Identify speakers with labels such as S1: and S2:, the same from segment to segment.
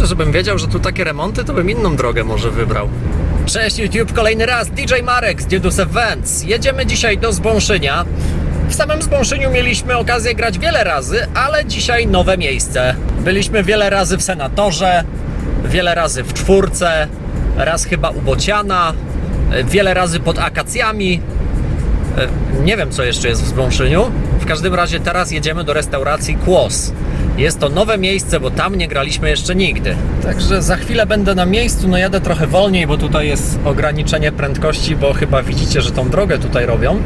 S1: Kurczę, żebym wiedział, że tu takie remonty, to bym inną drogę może wybrał. Cześć YouTube, kolejny raz, DJ Marek z Diodus Events. Jedziemy dzisiaj do Zbąszynia. W samym Zbąszyniu mieliśmy okazję grać wiele razy, ale dzisiaj nowe miejsce. Byliśmy wiele razy w Senatorze, wiele razy w Czwórce, raz chyba u Bociana, wiele razy pod akacjami. E, Nie wiem, co jeszcze jest w Zbąszyniu. W każdym razie teraz jedziemy do restauracji Kłos. Jest to nowe miejsce, bo tam nie graliśmy jeszcze nigdy. Także za chwilę będę na miejscu. No jadę trochę wolniej, bo tutaj jest ograniczenie prędkości, bo chyba widzicie, że tą drogę tutaj robią.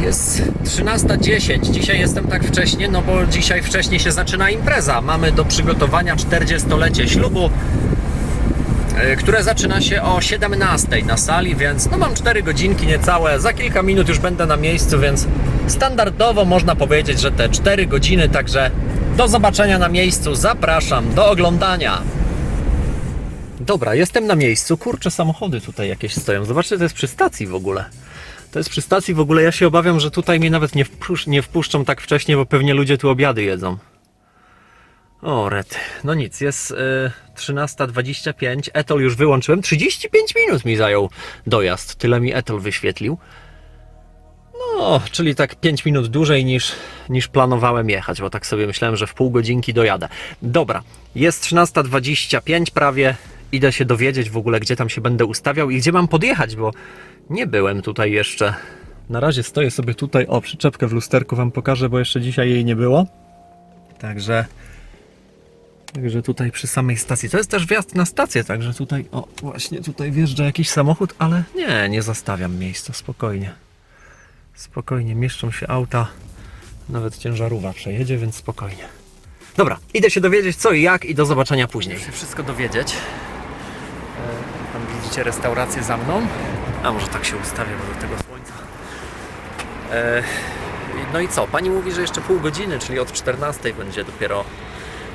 S1: E, Jest 13.10. Dzisiaj jestem tak wcześnie, no bo dzisiaj wcześniej się zaczyna impreza. Mamy do przygotowania 40-lecie ślubu e, które zaczyna się o 17 na sali, więc no mam 4 godzinki niecałe. Za kilka minut już będę na miejscu, więc standardowo można powiedzieć, że te 4 godziny, także do zobaczenia na miejscu. Zapraszam do oglądania. Dobra, jestem na miejscu. Kurczę, samochody tutaj jakieś stoją. Zobaczcie, to jest przy stacji w ogóle. To jest przy stacji w ogóle. Ja się obawiam, że tutaj mnie nawet nie, wpusz- nie wpuszczą tak wcześnie, bo pewnie ludzie tu obiady jedzą. O, red. No nic, jest y, 13.25. Etol już wyłączyłem. 35 minut mi zajął dojazd. Tyle mi Etol wyświetlił. No, czyli tak 5 minut dłużej niż, niż planowałem jechać, bo tak sobie myślałem, że w pół godzinki dojadę. Dobra, jest 13.25 prawie. Idę się dowiedzieć w ogóle, gdzie tam się będę ustawiał i gdzie mam podjechać, bo nie byłem tutaj jeszcze. Na razie stoję sobie tutaj. O, przyczepkę w lusterku Wam pokażę, bo jeszcze dzisiaj jej nie było. Także Także tutaj przy samej stacji. To jest też wjazd na stację, także tutaj, o właśnie tutaj wjeżdża jakiś samochód, ale nie, nie zostawiam miejsca, spokojnie. Spokojnie, mieszczą się auta, nawet ciężarówka przejedzie, więc spokojnie. Dobra, idę się dowiedzieć co i jak i do zobaczenia później. Muszę wszystko dowiedzieć. E, Tam widzicie restaurację za mną. A może tak się ustawię, bo do tego słońca. E, No i co? Pani mówi, że jeszcze pół godziny, czyli od 14 będzie dopiero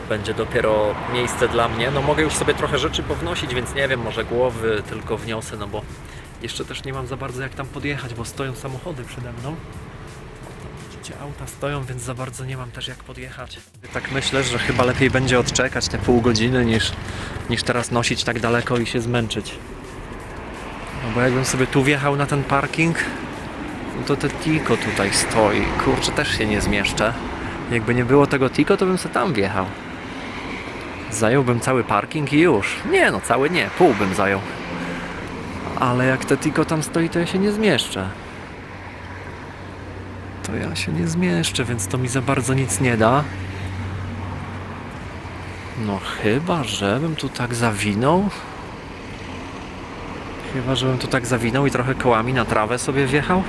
S1: będzie dopiero miejsce dla mnie. No mogę już sobie trochę rzeczy pownosić, więc nie wiem, może głowy tylko wniosę, no bo jeszcze też nie mam za bardzo jak tam podjechać, bo stoją samochody przede mną. Widzicie, auta stoją, więc za bardzo nie mam też jak podjechać. Tak myślę, że chyba lepiej będzie odczekać te pół godziny niż, niż teraz nosić tak daleko i się zmęczyć. No bo jakbym sobie tu wjechał na ten parking, no to te Tiko tutaj stoi. Kurczę, też się nie zmieszczę. Jakby nie było tego Tiko, to bym sobie tam wjechał. Zająłbym cały parking i już. Nie no, cały nie, pół bym zajął. Ale jak te Tiko tam stoi, to ja się nie zmieszczę. To ja się nie zmieszczę, więc to mi za bardzo nic nie da. No chyba, żebym tu tak zawinął. Chyba, żebym tu tak zawinął i trochę kołami na trawę sobie wjechał.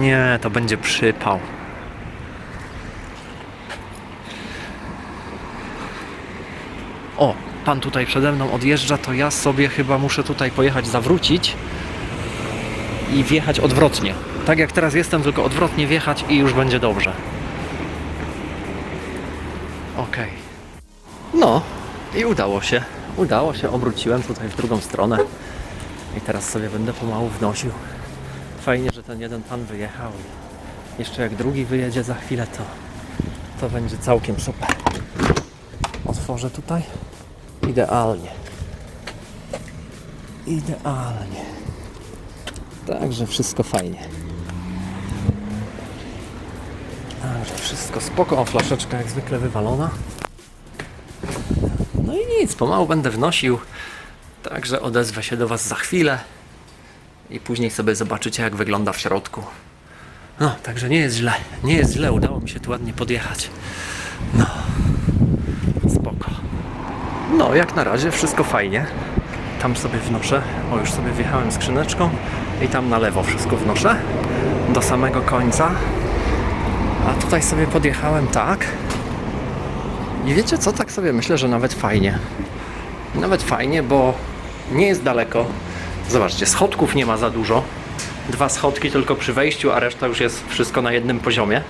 S1: Nie, to będzie przypał. O, pan tutaj przede mną odjeżdża, to ja sobie chyba muszę tutaj pojechać, zawrócić i wjechać odwrotnie. Tak jak teraz jestem, tylko odwrotnie wjechać i już będzie dobrze. Okej. No, i udało się. Udało się, obróciłem tutaj w drugą stronę. I teraz sobie będę pomału wnosił. Fajnie, że ten jeden pan wyjechał. Jeszcze jak drugi wyjedzie za chwilę, to, to będzie całkiem super. Otworzę tutaj. Idealnie. Idealnie. Także wszystko fajnie. Także wszystko spoko. O, flaszeczka jak zwykle wywalona. No i nic, pomału będę wnosił. Także odezwę się do Was za chwilę i później sobie zobaczycie jak wygląda w środku. No, także nie jest źle, nie jest źle, udało mi się tu ładnie podjechać. No. No, jak na razie wszystko fajnie. Tam sobie wnoszę, o już sobie wjechałem skrzyneczką i tam na lewo wszystko wnoszę do samego końca. A tutaj sobie podjechałem tak. I wiecie co, tak sobie myślę, że nawet fajnie. Nawet fajnie, bo nie jest daleko. Zobaczcie, schodków nie ma za dużo. Dwa schodki tylko przy wejściu, a reszta już jest wszystko na jednym poziomie.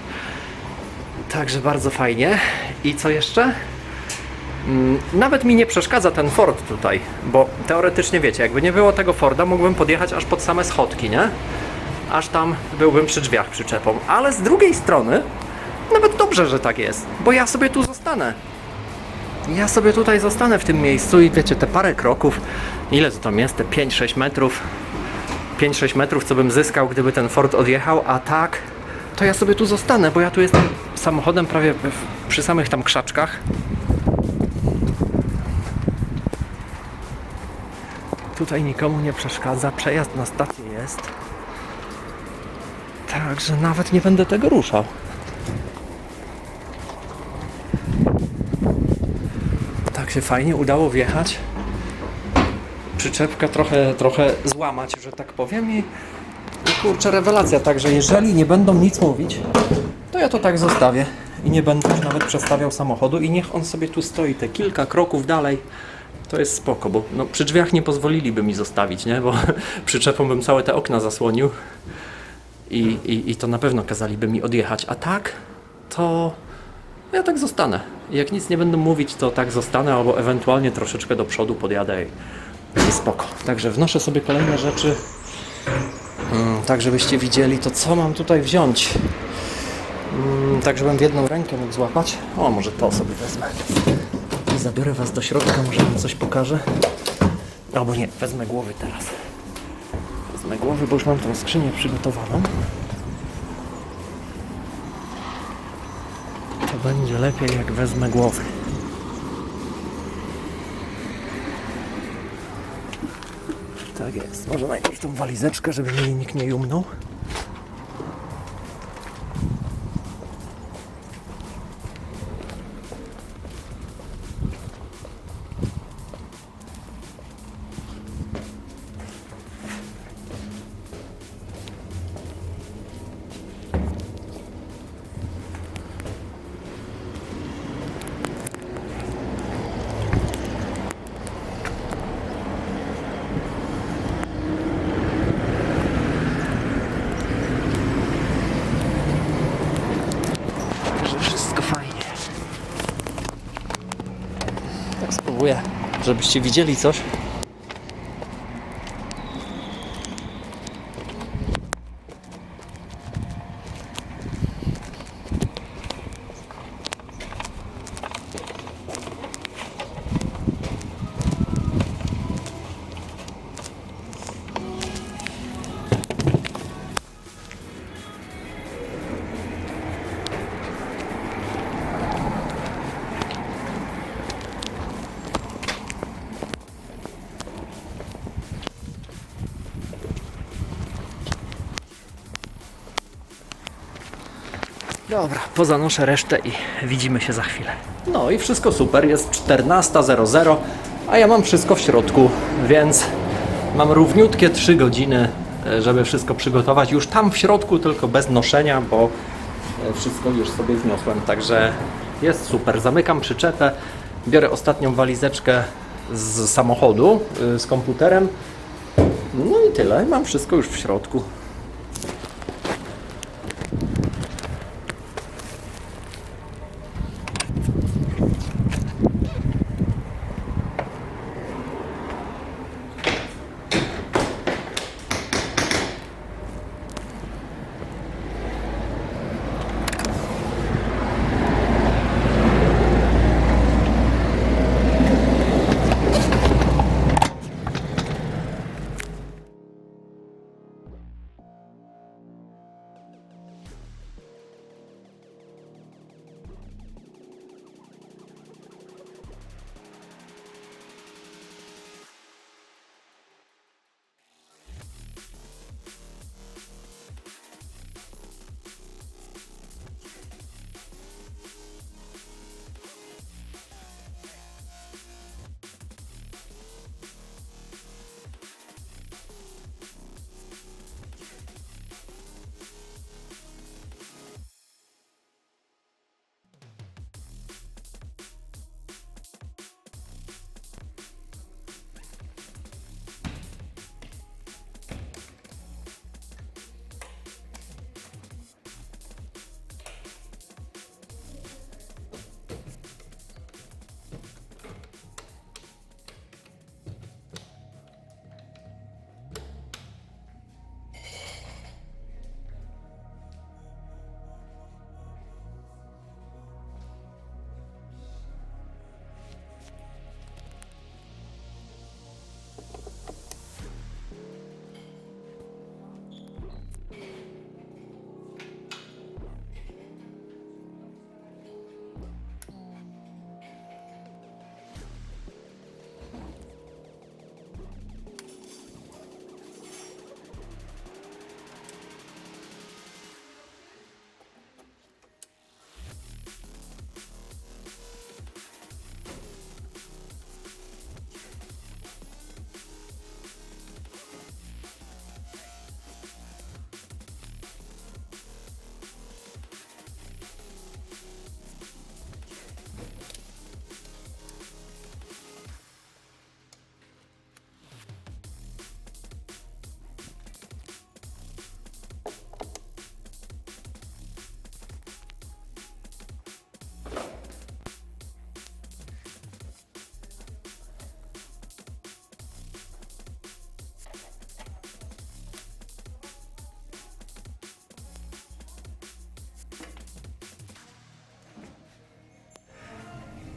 S1: Także bardzo fajnie. I co jeszcze? Mm, Nawet mi nie przeszkadza ten Ford tutaj, bo teoretycznie wiecie, jakby nie było tego Forda, mógłbym podjechać aż pod same schodki, nie? Aż tam byłbym przy drzwiach przyczepą. Ale z drugiej strony Nawet dobrze, że tak jest, bo ja sobie tu zostanę. Ja sobie tutaj zostanę w tym miejscu i wiecie, te parę kroków, ile to tam jest, te 5-6 metrów, 5-6 metrów, co bym zyskał, gdyby ten Ford odjechał, a tak, to ja sobie tu zostanę, bo ja tu jestem samochodem prawie przy samych tam krzaczkach. Tutaj nikomu nie przeszkadza, przejazd na stację jest. Także nawet nie będę tego ruszał. Tak się fajnie udało wjechać. Przyczepkę trochę, trochę złamać, że tak powiem i, i kurczę rewelacja. Także jeżeli nie będą nic mówić, to ja to tak zostawię i nie będę już nawet przestawiał samochodu i niech on sobie tu stoi te kilka kroków dalej. To jest spoko, bo no, przy drzwiach nie pozwoliliby mi zostawić, nie? Bo przyczepą bym całe te okna zasłonił i, i, i to na pewno kazaliby mi odjechać. A tak, to ja tak zostanę. Jak nic nie będą mówić, to tak zostanę, albo ewentualnie troszeczkę do przodu podjadę i, i spoko. Także wnoszę sobie kolejne rzeczy, mm, tak żebyście widzieli to, co mam tutaj wziąć. Mm, tak, żebym w jedną rękę mógł złapać. O, może to sobie wezmę. Zabiorę Was do środka, może Wam coś pokażę. Albo nie, wezmę głowy teraz. Wezmę głowy, bo już mam tą skrzynię przygotowaną. To będzie lepiej, jak wezmę głowy. Tak jest. Może najpierw tą walizeczkę, żeby mnie nikt nie jumnął. Żebyście widzieli coś. Dobra, pozanoszę resztę i widzimy się za chwilę. No i wszystko super, jest 14.00, a ja mam wszystko w środku, więc mam równiutkie 3 godziny, e, żeby wszystko przygotować. Już tam w środku, tylko bez noszenia, bo e, wszystko już sobie wniosłem, także jest super. Zamykam przyczepę, biorę ostatnią walizeczkę z samochodu y, z komputerem. No i tyle, mam wszystko już w środku.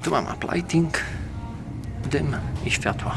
S1: Tu mam uplighting, dym i światło.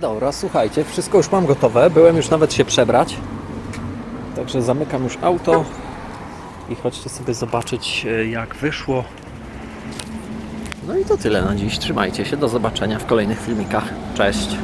S1: Dobra, słuchajcie, wszystko już mam gotowe. Byłem już nawet się przebrać. Także zamykam już auto i chodźcie sobie zobaczyć, e, jak wyszło. No i to tyle na dziś. Trzymajcie się. Do zobaczenia w kolejnych filmikach. Cześć.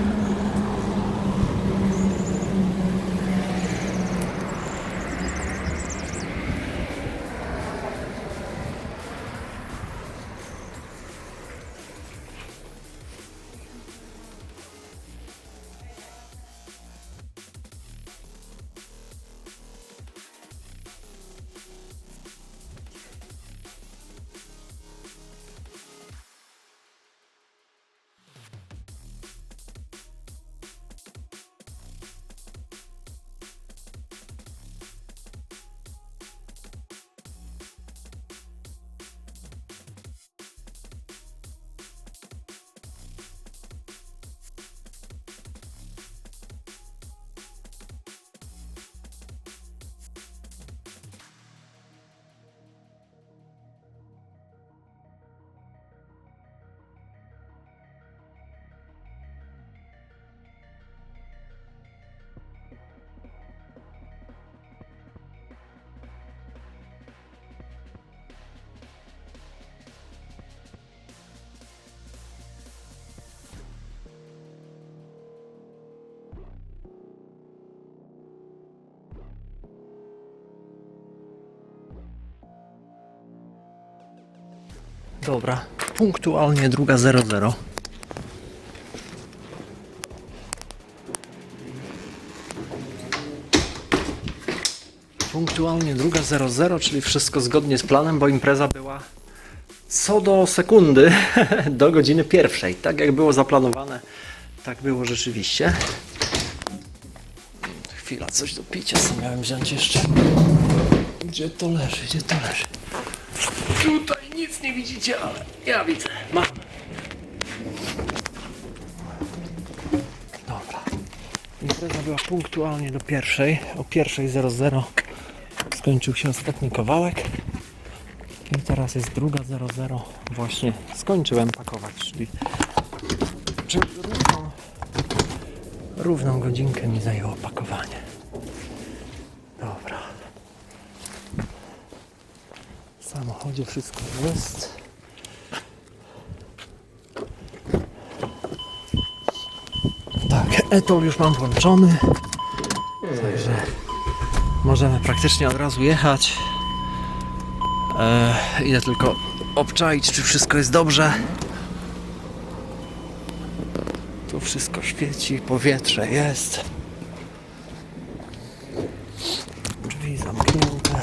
S1: Dobra, punktualnie druga 00. punktualnie druga 00, czyli wszystko zgodnie z planem, bo impreza była co do sekundy do godziny pierwszej. Tak jak było zaplanowane, tak było rzeczywiście. Chwila, coś do picia sobie miałem wziąć jeszcze. Gdzie to leży? Gdzie to leży? Tutaj nie widzicie, ale ja widzę. Mam. Dobra. Impreza była punktualnie do pierwszej. O pierwszej 00 skończył się ostatni kawałek. I teraz jest druga 00. Właśnie skończyłem pakować, czyli, czyli równą, równą godzinkę mi zajęło pakowanie. Dobra. W samochodzie wszystko jest. Tak, etol już mam włączony. Także możemy praktycznie od razu jechać. E, idę tylko obczaić, czy wszystko jest dobrze. Tu wszystko świeci, powietrze jest. Drzwi zamknięte.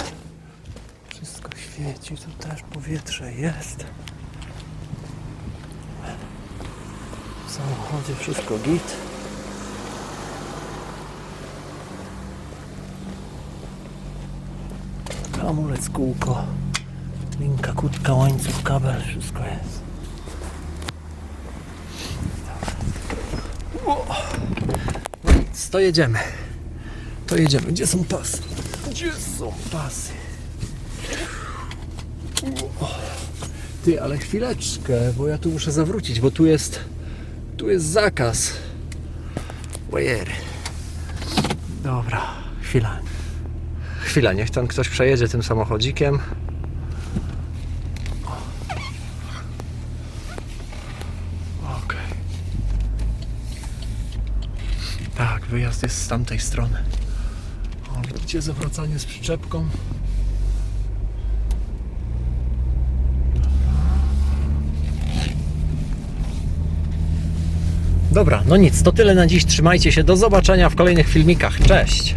S1: Wszystko świeci, tu też powietrze jest. W samochodzie wszystko git. Hamulec, kółko, linka, kutka, łańcuch, kabel, wszystko jest. No nic, to jedziemy. To jedziemy. Gdzie są pasy? Gdzie są pasy? Ty, ale chwileczkę, bo ja tu muszę zawrócić, bo tu jest tu jest zakaz. Ojery. Dobra, chwila. Chwila, niech ten ktoś przejedzie tym samochodzikiem. Okej. Tak, wyjazd jest z tamtej strony. O, gdzie zawracanie z przyczepką? Dobra, no nic, to tyle na dziś. Trzymajcie się, do zobaczenia w kolejnych filmikach. Cześć!